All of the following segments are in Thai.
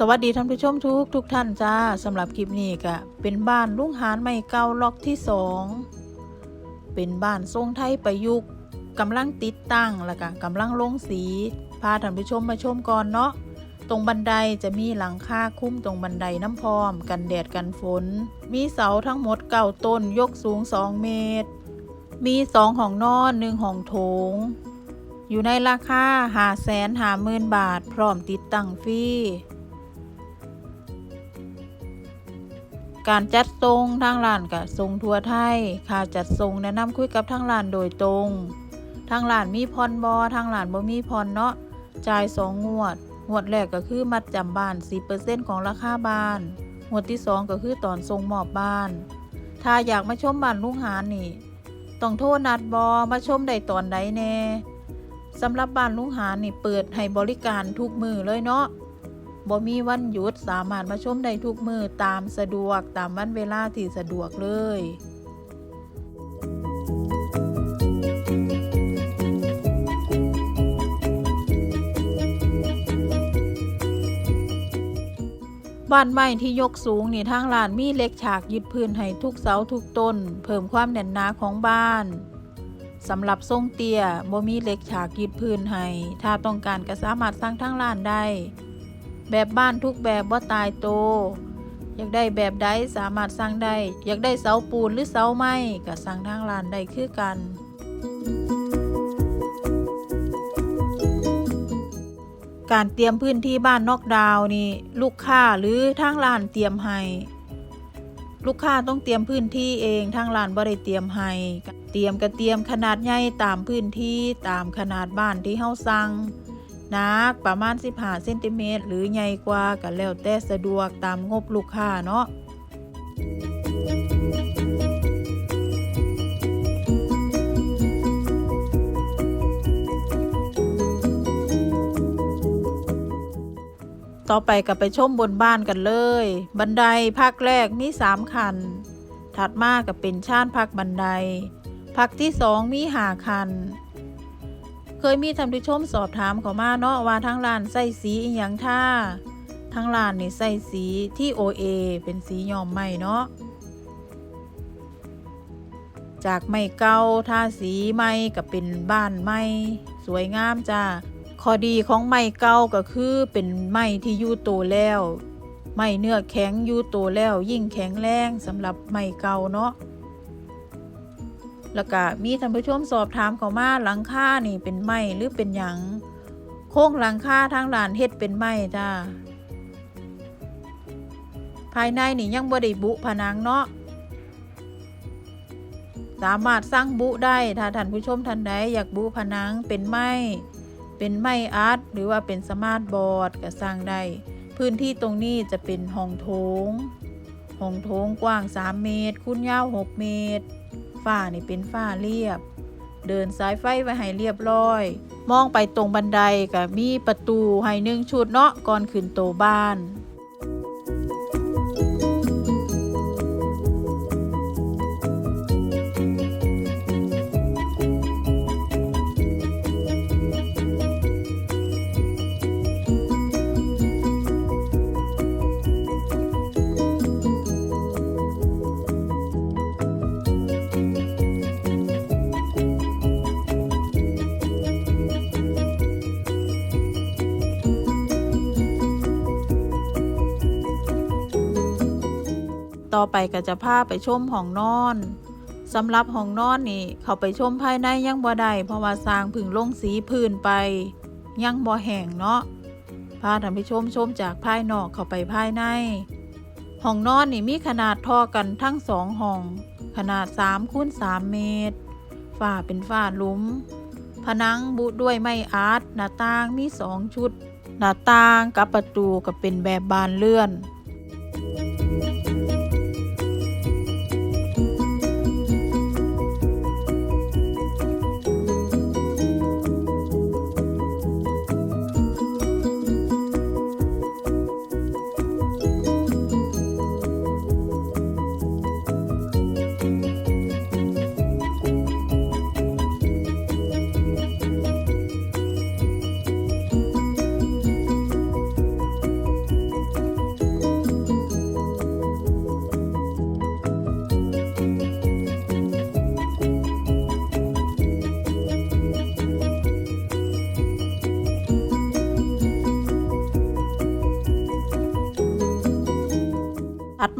สวัสดีท่านผู้ชมทุกทุกท่านจ้าสำหรับคลิปนี้ก็เป็นบ้านลุงหานไม่เก่าล็อกที่สองเป็นบ้านทรงไทยประยุกต์กำลังติดตั้งแล้วก็กำลังลงสีพาท่านผู้ชมมาชมก่อนเนาะตรงบันไดจะมีหลังคาคุ้มตรงบันไดน้ำพร้อม กันแดดกันฝน มีเสาทั้งหมดเก้าต้นยกสูง 2 เมตร มีสองห้องนอนหนึ่งห้องโถง อยู่ในราคาหาแสนหาหมื่นบาท พร้อมติดตั้งฟรี การจัดทรงทางร้านกับทรงทัวไทยค่าจัดทรงแนะนำคุยกับทางร้านโดยตรง ทางร้านมีพรบอทางร้านบ่มีพรเนาะจ่ายสองงวด งวดแรกก็คือมัดจำบ้าน 10%ของราคาบ้าน งวดที่สองก็คือตอนทรงมอบบ้าน ถ้าอยากมาชมบ้านลุงหานนี่ ต้องโทรนัดบอมาชมได้ตอนใดแน่สำหรับบ้านลุงหานนี่เปิดให้บริการทุกมือเลยเนาะ บ่มีวันหยุดสามารถมาชมได้ทุกมือตามสะดวกตามวันเวลาที่สะดวกเลยบ้านใหม่ที่ยกสูงนี่ทางลานมีเล็กฉากยึดพื้นให้ทุกเสาทุกต้น เพิ่มความแน่นหนาของบ้านสำหรับทรงเตียบ่มีเล็กฉากยึดพื้นให้ถ้าต้องการก็สามารถสร้างทางลานได้ แบบบ้านทุกแบบว่าตายโต อยากได้แบบใดสามารถสร้างได้ อยากได้เสาปูนหรือเสาไม้ก็สร้างทางลานได้คือกัน การเตรียมพื้นที่บ้านนอกดาวนี่ลูกค้าหรือทางร้านเตรียมให้ลูกค้าต้องเตรียมพื้นที่เองทางร้านบ่ได้เตรียมให้ เตรียมก็เตรียมขนาดใหญ่ตามพื้นที่ตามขนาดบ้านที่เฮาสั่ง หนักประมาณ 15เซนติเมตรหรือใหญ่กว่าก็แล้วแต่สะดวกตามงบลูกค้าเนาะต่อไปก็ไปชมบนบ้านกันเลย บันไดพักแรกมีสามคัน ถัดมาก็เป็นชานพักบันได พักที่สองมีหาคัน เคยมีท่านผู้ชมสอบถามเขามาเนาะว่าทางร้านใส่สีอีหยังท่าทางร้านนี่ใส่สีที่ OA เป็นสีย้อมไหมเนาะจากไม้เก่าทาสีใหม่ก็เป็นบ้านใหม่สวยงามจ้าข้อดีของไม้เก่าก็คือเป็นไม้ที่อยู่โตแล้ว ไม้เนื้อแข็งอยู่โตแล้วยิ่งแข็งแรงสำหรับไม้เก่าเนาะ แล้วก็มีท่านผู้ชมสอบถามเขามาหลังคานี่เป็นไม้หรือเป็นหยังโค้งหลังคาทางลานเฮ็ดเป็นไม้จ้าภายในนี่ยังบ่ได้บุผนังเนาะสามารถสร้างบุได้ถ้าท่านผู้ชมท่านใดอยากบุผนังเป็นไม้เป็นไม้อาร์ตหรือว่าเป็นสมาร์ทบอร์ดก็สร้างได้พื้นที่ตรงนี้จะเป็นห้องโถงห้องโถงกว้าง 3 เมตรคูณยาว 6 เมตร ฝ้านี่เป็นฝ้าเรียบ เดินสายไฟไว้ให้เรียบร้อย มองไปตรงบันไดก็มีประตูให้หนึ่งชุดเนาะก่อนขึ้นโตบ้าน ต่อไปก็จะพาไปชมห้องนอนสำหรับห้องนอนนี่เขาไปชมภายในยังบ่ได้เพราะว่าสร้างพึ่งลงสีพื้นไป ยังบ่แห้งเนาะพาท่านไปชมชมจากภายนอกเข้าไปภายในห้องนอนนี่มีขนาดท่อกันทั้งสองห้อง ขนาด3คูณ3เมตรฝ้าเป็นฝ้าลุมผนังบุด้วยไม้อาร์ตหน้าต่างมีสองชุด หน้าต่างกับประตูก็เป็นแบบบานเลื่อน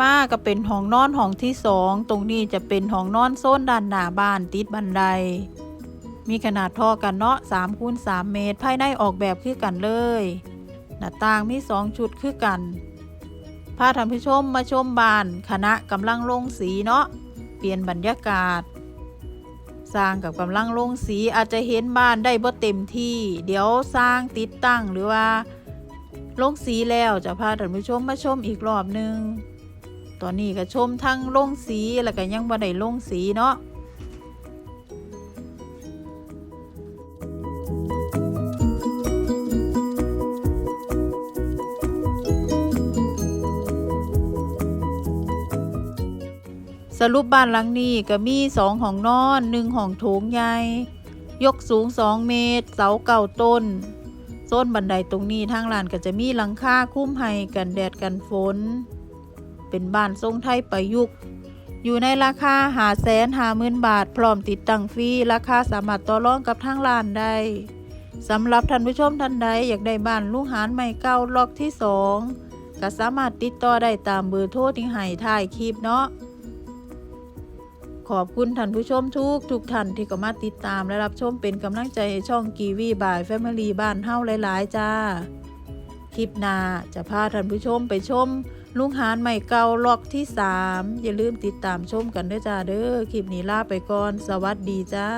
มาก็เป็นห้องนอนห้องที่สองตรงนี้จะเป็นห้องนอนโซนด้านหน้าบ้านติดบันได มีขนาดท่อกันเนาะ3คูณ3เมตร ภายในออกแบบคือกันเลย หน้าต่างมี2ชุดคือกันพาท่านผู้ชมมาชมบ้านคณะกำลังลงสีเนาะเปลี่ยนบรรยากาศ สร้างกับกำลังลงสีอาจจะเห็นบ้านได้บ่เต็มที่ เดี๋ยวสร้างติดตั้งหรือว่าลงสีแล้วจะพาท่านผู้ชมมาชมอีกรอบหนึ่ง ตอนนี้ก็ชมทั้งลงสีแล้วก็ยังบ่ได้ลงสีเนาะสรุปบ้านหลังนี้ก็มีสองห้องนอนหนึ่งห้องโถงใหญ่ ยกสูง2เมตร เสาเก่าต้นโซนบันไดตรงนี้ทางลานก็จะมีหลังคาคุ้มให้กันแดดกันฝน เป็นบ้านทรงไทยประยุกต์ อยู่ในราคาหาแสนหาหมื่นบาท พร้อมติดตั้งฟรีราคาสามารถต่อรองกับทางลานได้สำหรับท่านผู้ชมท่านใดอยากได้บ้านลูกหานใหม่เก่าล็อกที่สองก็สามารถติดต่อได้ตามเบอร์โทรที่ให้ท้ายคลิปเนาะขอบคุณท่านผู้ชมทุกทุกท่านที่ก็มาติดตามและรับชมเป็นกำลังใจให้ช่องกีวีบายแฟมิลี่บ้านเฮ้าหลาย ๆ จ้า คลิปหน้าจะพาท่านผู้ชมไปชม ลุงหานใหม่เก่าล็อกที่ 3 อย่าลืมติดตามชมกันด้วยจ้าเด้อคลิปนี้ลาไปก่อน สวัสดีจ้า